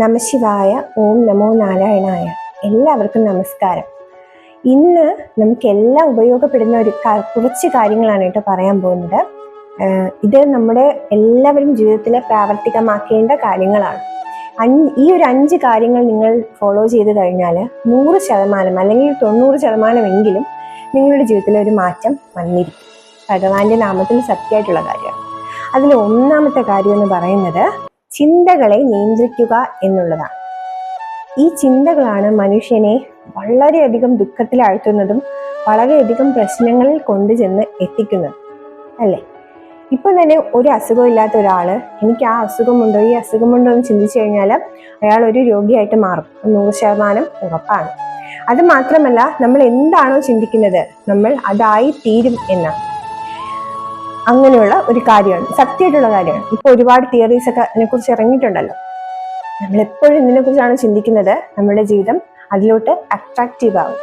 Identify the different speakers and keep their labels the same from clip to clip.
Speaker 1: നമശിവായ ഓം നമോ നാരായണായ. എല്ലാവർക്കും നമസ്കാരം. ഇന്ന് നമുക്ക് എല്ലാം ഉപയോഗപ്പെടുന്ന ഒരു കുറച്ച് കാര്യങ്ങളാണ് കേട്ടോ പറയാൻ പോകുന്നത്. ഇത് നമ്മുടെ എല്ലാവരും ജീവിതത്തിൽ പ്രാവർത്തികമാക്കേണ്ട കാര്യങ്ങളാണ്. ഈ ഒരു അഞ്ച് കാര്യങ്ങൾ നിങ്ങൾ ഫോളോ ചെയ്ത് കഴിഞ്ഞാൽ നൂറ് ശതമാനം അല്ലെങ്കിൽ തൊണ്ണൂറ് ശതമാനമെങ്കിലും നിങ്ങളുടെ ജീവിതത്തിൽ ഒരു മാറ്റം വന്നിരിക്കും. ഭഗവാന്റെ നാമത്തിൽ സത്യമായിട്ടുള്ള കാര്യമാണ്. അതിൽ ഒന്നാമത്തെ കാര്യം എന്ന് പറയുന്നത് ചിന്തകളെ നിയന്ത്രിക്കുക എന്നുള്ളതാണ്. ഈ ചിന്തകളാണ് മനുഷ്യനെ വളരെയധികം ദുഃഖത്തിലാഴ്ത്തുന്നതും വളരെയധികം പ്രശ്നങ്ങളിൽ കൊണ്ടുചെന്ന് എത്തിക്കുന്നതും. അല്ലേ? ഇപ്പം തന്നെ ഒരു അസുഖമില്ലാത്ത ഒരാൾ എനിക്ക് ആ അസുഖമുണ്ടോ ഈ അസുഖമുണ്ടോ എന്ന് ചിന്തിച്ചു കഴിഞ്ഞാൽ അയാൾ ഒരു രോഗിയായിട്ട് മാറും. നൂറ് ശതമാനം ഉറപ്പാണ്. അത് മാത്രമല്ല നമ്മൾ എന്താണോ ചിന്തിക്കുന്നത് നമ്മൾ അതായി തീരും എന്നാണ്. അങ്ങനെയുള്ള ഒരു കാര്യമാണ് സത്യമായിട്ടുള്ള കാര്യമാണ്. ഇപ്പൊ ഒരുപാട് തിയറീസ് ഒക്കെ അതിനെക്കുറിച്ച് ഇറങ്ങിയിട്ടുണ്ടല്ലോ. നമ്മൾ എപ്പോഴും ഇതിനെ കുറിച്ചാണ് ചിന്തിക്കുന്നത്? നമ്മുടെ ജീവിതം അതിലോട്ട് അട്രാക്റ്റീവ് ആവും.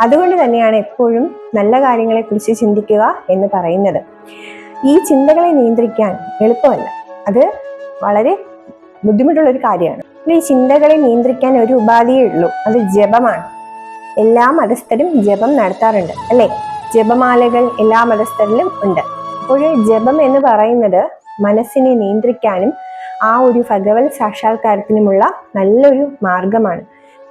Speaker 1: അതുകൊണ്ട് തന്നെയാണ് എപ്പോഴും നല്ല കാര്യങ്ങളെ കുറിച്ച് ചിന്തിക്കുക എന്ന് പറയുന്നത്. ഈ ചിന്തകളെ നിയന്ത്രിക്കാൻ എളുപ്പമല്ല. അത് വളരെ ബുദ്ധിമുട്ടുള്ള ഒരു കാര്യമാണ്. ഈ ചിന്തകളെ നിയന്ത്രിക്കാൻ ഒരു ഉപാധിയേ ഉള്ളൂ. അത് ജപമാണ്. എല്ലാ മതസ്ഥരും ജപം നടത്താറുണ്ട് അല്ലേ? ജപമാലകൾ എല്ലാ മതസ്ഥരിലും ഉണ്ട്. അപ്പോൾ ജപം എന്ന് പറയുന്നത് മനസ്സിനെ നിയന്ത്രിക്കാനും ആ ഒരു ഭഗവത് സാക്ഷാത്കാരത്തിനുമുള്ള നല്ലൊരു മാർഗമാണ്.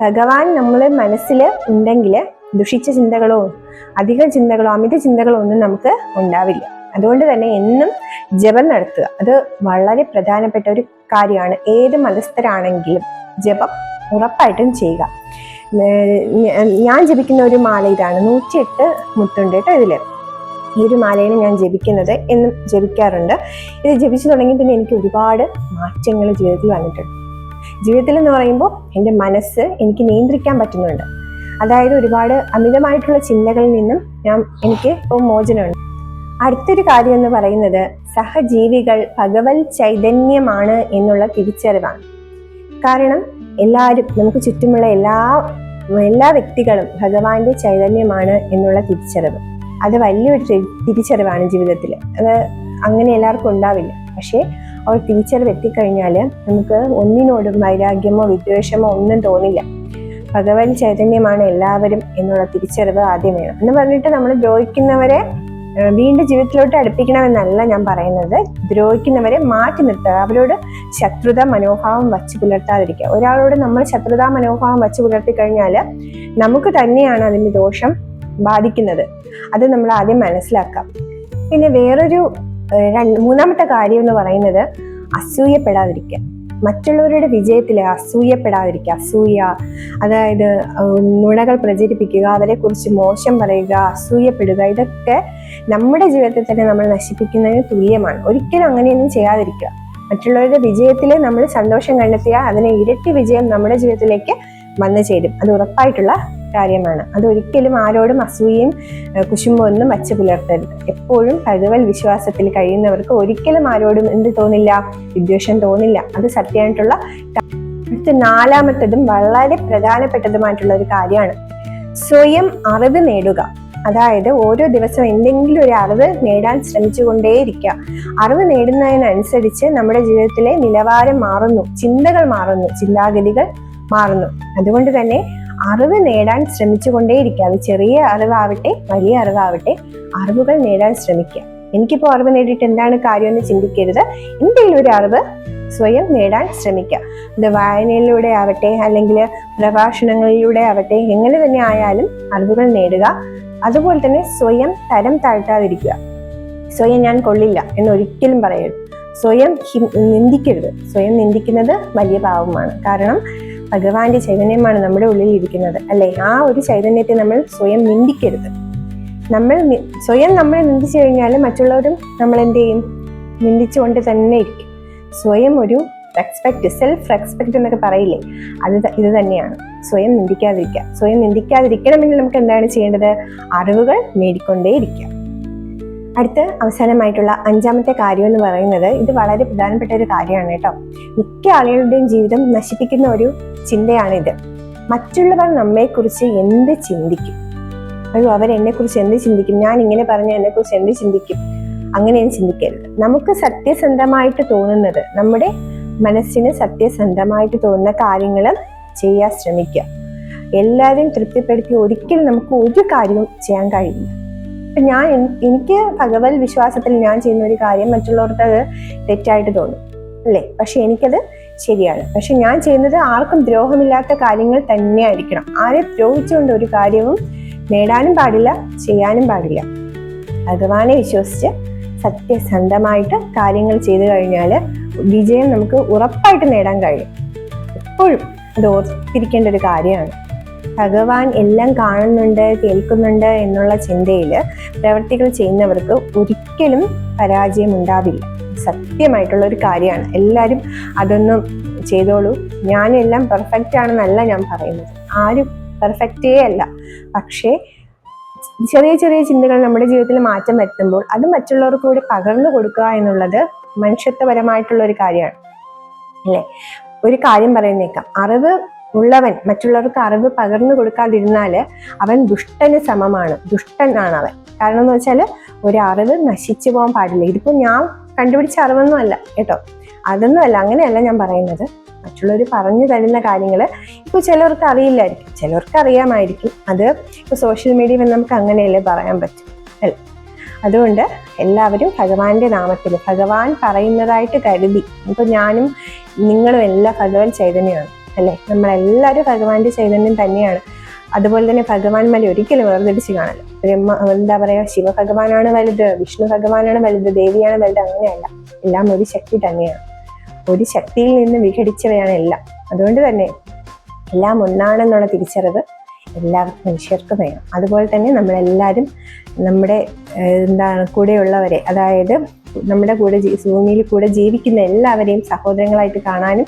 Speaker 1: ഭഗവാൻ നമ്മളെ മനസ്സിൽ ഉണ്ടെങ്കിൽ ദുഷിച്ച ചിന്തകളോ അധിക ചിന്തകളോ അമിത ചിന്തകളോ ഒന്നും നമുക്ക് ഉണ്ടാവില്ല. അതുകൊണ്ട് തന്നെ എന്നും ജപം നടത്തുക. അത് വളരെ പ്രധാനപ്പെട്ട ഒരു കാര്യമാണ്. ഏത് മതസ്ഥരാണെങ്കിലും ജപം ഉറപ്പായിട്ടും ചെയ്യുക. ഞാൻ ജപിക്കുന്ന ഒരു മാല ഇതാണ്. നൂറ്റിയെട്ട് മുത്തുണ്ട് കേട്ടോ ഇതിൽ. ഈ ഒരു മാലയാണ് ഞാൻ ജപിക്കുന്നത് എന്നും ജപിക്കാറുണ്ട്. ഇത് ജപിച്ചു തുടങ്ങി പിന്നെ എനിക്ക് ഒരുപാട് മാറ്റങ്ങൾ ജീവിതത്തിൽ വന്നിട്ടുണ്ട്. ജീവിതത്തിൽ എന്ന് പറയുമ്പോൾ എന്റെ മനസ്സ് എനിക്ക് നിയന്ത്രിക്കാൻ പറ്റുന്നുണ്ട്. അതായത് ഒരുപാട് അമിതമായിട്ടുള്ള ചിന്തകളിൽ നിന്നും ഞാൻ എനിക്ക് ഇപ്പോൾ മോചനമുണ്ട്. അടുത്തൊരു കാര്യം എന്ന് പറയുന്നത് സഹജീവികൾ ഭഗവൽ ചൈതന്യമാണ് എന്നുള്ള തിരിച്ചറിവാണ്. കാരണം എല്ലാവരും നമുക്ക് ചുറ്റുമുള്ള എല്ലാ എല്ലാ വ്യക്തികളും ഭഗവാന്റെ ചൈതന്യമാണ് എന്നുള്ള തിരിച്ചറിവ്. അത് വലിയൊരു തിരിച്ചറിവാണ് ജീവിതത്തിൽ അത് അങ്ങനെ എല്ലാവർക്കും ഉണ്ടാവില്ല. പക്ഷേ അവർ തിരിച്ചറിവ് എത്തിക്കഴിഞ്ഞാൽ നമുക്ക് ഒന്നിനോടും വൈരാഗ്യമോ വിദ്വേഷമോ ഒന്നും തോന്നില്ല. ഭഗവാൻ ചൈതന്യമാണ് എല്ലാവരും എന്നുള്ള തിരിച്ചറിവ് ആദ്യം വേണം. എന്ന് പറഞ്ഞിട്ട് നമ്മൾ ദ്രോഹിക്കുന്നവരെ വീണ്ടും ജീവിതത്തിലോട്ട് അടുപ്പിക്കണമെന്നല്ല ഞാൻ പറയുന്നത്. ദ്രോഹിക്കുന്നവരെ മാറ്റി നിർത്തുക. അവരോട് ശത്രുത മനോഭാവം വച്ച് പുലർത്താതിരിക്കുക. ഒരാളോട് നമ്മൾ ശത്രുതാ മനോഭാവം വച്ച് പുലർത്തി കഴിഞ്ഞാൽ നമുക്ക് തന്നെയാണ് അതിന്റെ ദോഷം ബാധിക്കുന്നത്. അത് നമ്മൾ ആദ്യം മനസ്സിലാക്കാം. പിന്നെ വേറൊരു മൂന്നാമത്തെ കാര്യം എന്ന് പറയുന്നത് അസൂയപ്പെടാതിരിക്കുക. മറ്റുള്ളവരുടെ വിജയത്തിൽ അസൂയപ്പെടാതിരിക്കുക. അസൂയ അതായത് നുണകൾ പ്രചരിപ്പിക്കുക അവരെ കുറിച്ച് മോശം പറയുക അസൂയപ്പെടുക ഇതൊക്കെ നമ്മുടെ ജീവിതത്തിൽ തന്നെ നമ്മൾ നശിപ്പിക്കുന്നതിന് തുല്യമാണ്. ഒരിക്കലും അങ്ങനെയൊന്നും ചെയ്യാതിരിക്കുക. മറ്റുള്ളവരുടെ വിജയത്തിൽ നമ്മൾ സന്തോഷം കണ്ടെത്തിയാൽ അതിനെ ഇരട്ടി വിജയം നമ്മുടെ ജീവിതത്തിലേക്ക് വന്നു ചേരും. അത് ഉറപ്പായിട്ടുള്ള കാര്യമാണ്. അതൊരിക്കലും ആരോടും അസൂയയും കുശുമ്പൊന്നും വച്ച് പുലർത്തരുത്. എപ്പോഴും കഴിവൽ വിശ്വാസത്തിൽ കഴിയുന്നവർക്ക് ഒരിക്കലും ആരോടും എന്ത് തോന്നില്ല? വിദ്വേഷം തോന്നില്ല. അത് സത്യമായിട്ടുള്ള അടുത്ത നാലാമത്തതും വളരെ പ്രധാനപ്പെട്ടതുമായിട്ടുള്ള ഒരു കാര്യമാണ്. സ്വയം അറിവ് നേടുക. അതായത് ഓരോ ദിവസവും എന്തെങ്കിലും ഒരു അറിവ് നേടാൻ ശ്രമിച്ചുകൊണ്ടേയിരിക്കുക. അറിവ് നേടുന്നതിനനുസരിച്ച് നമ്മുടെ ജീവിതത്തിലെ നിലവാരം മാറുന്നു. ചിന്തകൾ മാറുന്നു. ചിന്താഗതികൾ മാറുന്നു. അതുകൊണ്ട് തന്നെ അറിവ് നേടാൻ ശ്രമിച്ചുകൊണ്ടേയിരിക്കുക. അത് ചെറിയ അറിവാവട്ടെ വലിയ അറിവാവട്ടെ അറിവുകൾ നേടാൻ ശ്രമിക്കുക. എനിക്കിപ്പോൾ അറിവ് നേടിയിട്ട് എന്താണ് കാര്യമെന്ന് ചിന്തിക്കരുത്. എന്തെങ്കിലും ഒരു അറിവ് സ്വയം നേടാൻ ശ്രമിക്കുക. അത് വായനയിലൂടെ ആവട്ടെ അല്ലെങ്കിൽ പ്രഭാഷണങ്ങളിലൂടെ ആവട്ടെ എങ്ങനെ തന്നെ ആയാലും അറിവുകൾ നേടുക. അതുപോലെ തന്നെ സ്വയം തരം താഴ്ത്താതിരിക്കുക. സ്വയം ഞാൻ കൊള്ളില്ല എന്നൊരിക്കലും പറയരുത്. സ്വയം നിന്ദിക്കരുത്. സ്വയം നിന്ദിക്കുന്നത് വലിയ പാവമാണ് കാരണം ഭഗവാന്റെ ചൈതന്യമാണ് നമ്മുടെ ഉള്ളിൽ ഇരിക്കുന്നത് അല്ലെ? ആ ഒരു ചൈതന്യത്തെ നമ്മൾ സ്വയം നിന്ദിക്കരുത്. നമ്മൾ സ്വയം നമ്മളെ നിന്ദിച്ചു കഴിഞ്ഞാൽ മറ്റുള്ളവരും നമ്മൾ എന്ത് ചെയ്യും നിന്ദിച്ചുകൊണ്ട് തന്നെ ഇരിക്കും. സ്വയം ഒരു റെസ്പെക്റ്റ് സെൽഫ് റെസ്പെക്റ്റ് എന്നൊക്കെ പറയില്ലേ? അത് ഇത് തന്നെയാണ്. സ്വയം നിന്ദിക്കാതിരിക്കുക. സ്വയം നിന്ദിക്കാതിരിക്കണമെങ്കിൽ നമുക്ക് എന്താണ് ചെയ്യേണ്ടത്? അറിവുകൾ നേടിക്കൊണ്ടേയിരിക്കുക. അടുത്ത അവസാനമായിട്ടുള്ള അഞ്ചാമത്തെ കാര്യം എന്ന് പറയുന്നത് ഇത് വളരെ പ്രധാനപ്പെട്ട ഒരു കാര്യമാണ് കേട്ടോ. മിക്ക ആളുകളുടെയും ജീവിതം നശിപ്പിക്കുന്ന ഒരു ചിന്തയാണിത് മറ്റുള്ളവർ നമ്മെക്കുറിച്ച് എന്ത് ചിന്തിക്കും? അയ്യോ അവരെന്നെക്കുറിച്ച് എന്ത് ചിന്തിക്കും? ഞാൻ ഇങ്ങനെ പറഞ്ഞ എന്നെക്കുറിച്ച് എന്ത് ചിന്തിക്കും? അങ്ങനെയും ചിന്തിക്കരുത്. നമുക്ക് സത്യസന്ധമായിട്ട് തോന്നുന്നത് നമ്മുടെ മനസ്സിന് സത്യസന്ധമായിട്ട് തോന്നുന്ന കാര്യങ്ങൾ ചെയ്യാൻ ശ്രമിക്കുക. എല്ലാവരെയും തൃപ്തിപ്പെടുത്തി ഒരിക്കലും നമുക്ക് ഒരു കാര്യവും ചെയ്യാൻ കഴിയില്ല. ഞാൻ എനിക്ക് ഭഗവത് വിശ്വാസത്തിൽ ഞാൻ ചെയ്യുന്ന ഒരു കാര്യം മറ്റുള്ളവർക്ക് അത് തെറ്റായിട്ട് തോന്നും അല്ലേ? പക്ഷെ എനിക്കത് ശരിയാണ്. പക്ഷെ ഞാൻ ചെയ്യുന്നത് ആർക്കും ദ്രോഹമില്ലാത്ത കാര്യങ്ങൾ തന്നെ ആയിരിക്കണം ആരെ ദ്രോഹിച്ചുകൊണ്ട് ഒരു കാര്യവും നേടാനും പാടില്ല ചെയ്യാനും പാടില്ല. ഭഗവാനെ വിശ്വസിച്ച് സത്യസന്ധമായിട്ട് കാര്യങ്ങൾ ചെയ്തു കഴിഞ്ഞാൽ വിജയം നമുക്ക് ഉറപ്പായിട്ട് നേടാൻ കഴിയും. എപ്പോഴും അത് ഓർത്തിരിക്കേണ്ട ഒരു കാര്യമാണ്. ഭഗവാൻ എല്ലാം കാണുന്നുണ്ട് കേൾക്കുന്നുണ്ട് എന്നുള്ള ചിന്തയിൽ പ്രവർത്തികൾ ചെയ്യുന്നവർക്ക് ഒരിക്കലും പരാജയം ഉണ്ടാവില്ല സത്യമായിട്ടുള്ള ഒരു കാര്യമാണ്. എല്ലാവരും അതൊന്നും ചെയ്തോളൂ. ഞാനെല്ലാം പെർഫെക്റ്റ് ആണെന്നല്ല ഞാൻ പറയുന്നത്. ആരും പെർഫെക്റ്റേ അല്ല. പക്ഷേ ചെറിയ ചെറിയ ചിന്തകൾ നമ്മുടെ ജീവിതത്തിൽ മാറ്റം വരുത്തുമ്പോൾ അത് മറ്റുള്ളവർക്ക് കൂടി പകർന്നു കൊടുക്കുക എന്നുള്ളത് മനുഷ്യത്വപരമായിട്ടുള്ള ഒരു കാര്യമാണ്. അല്ലേ? ഒരു കാര്യം പറയുന്നേക്കാം. അറിവ് ഉള്ളവൻ മറ്റുള്ളവർക്ക് അറിവ് പകർന്നു കൊടുക്കാതിരുന്നാൽ അവൻ ദുഷ്ടന് സമമാണ് ദുഷ്ടനാണ് അവൻ. കാരണം എന്ന് വെച്ചാൽ ഒരു അറിവ് നശിച്ചു പോകാൻ പാടില്ല. ഇതിപ്പോ ഞാൻ കണ്ടുപിടിച്ച അറിവൊന്നും അല്ല കേട്ടോ. അതൊന്നും അല്ല അങ്ങനെയല്ല ഞാൻ പറയുന്നത്. മറ്റുള്ളവർ പറഞ്ഞു തരുന്ന കാര്യങ്ങൾ ഇപ്പോൾ ചിലവർക്ക് അറിയില്ലായിരിക്കും. ചിലവർക്ക് അറിയാമായിരിക്കും. അത് ഇപ്പോൾ സോഷ്യൽ മീഡിയയിൽ നമുക്ക് അങ്ങനെയല്ലേ പറയാൻ പറ്റും അല്ലേ? അതുകൊണ്ട് എല്ലാവരും ഭഗവാന്റെ നാമത്തിൽ ഭഗവാൻ പറയുന്നതായിട്ട് കരുതി. ഇപ്പൊ ഞാനും നിങ്ങളും എല്ലാം ഭഗവാൻ ചൈതന്യമാണ്. അല്ലേ? നമ്മളെല്ലാവരും ഭഗവാന്റെ ചൈതന്യം തന്നെയാണ്. അതുപോലെ തന്നെ ഭഗവാൻമാരെ ഒരിക്കലും വേർതിരിച്ച് കാണല്ല ബ്രഹ്മ എന്താ പറയുക ശിവഭഗവാനാണ് വലുത് വിഷ്ണു ഭഗവാനാണ് വലുത് ദേവിയാണ് വലുത് അങ്ങനെയല്ല. എല്ലാം ഒരു ശക്തി തന്നെയാണ്. ഒരു ശക്തിയിൽ നിന്ന് വിഘടിച്ചവയാണ് എല്ലാം. അതുകൊണ്ട് തന്നെ എല്ലാം ഒന്നാണെന്നുള്ള തിരിച്ചറിവ് എല്ലാ മനുഷ്യർക്കും വേണം. അതുപോലെ തന്നെ നമ്മളെല്ലാവരും നമ്മുടെ എന്താണ് കൂടെയുള്ളവരെ അതായത് നമ്മുടെ കൂടെ ഭൂമിയിൽ കൂടെ ജീവിക്കുന്ന എല്ലാവരെയും സഹോദരങ്ങളായിട്ട് കാണാനും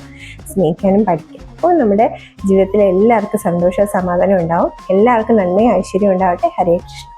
Speaker 1: സ്നേഹിക്കാനും പഠിക്കും. അപ്പോൾ നമ്മുടെ ജീവിതത്തിൽ എല്ലാവർക്കും സന്തോഷവും സമാധാനം ഉണ്ടാവും. എല്ലാവർക്കും നന്മയും ഐശ്വര്യം ഉണ്ടാവട്ടെ. ഹരേ കൃഷ്ണ.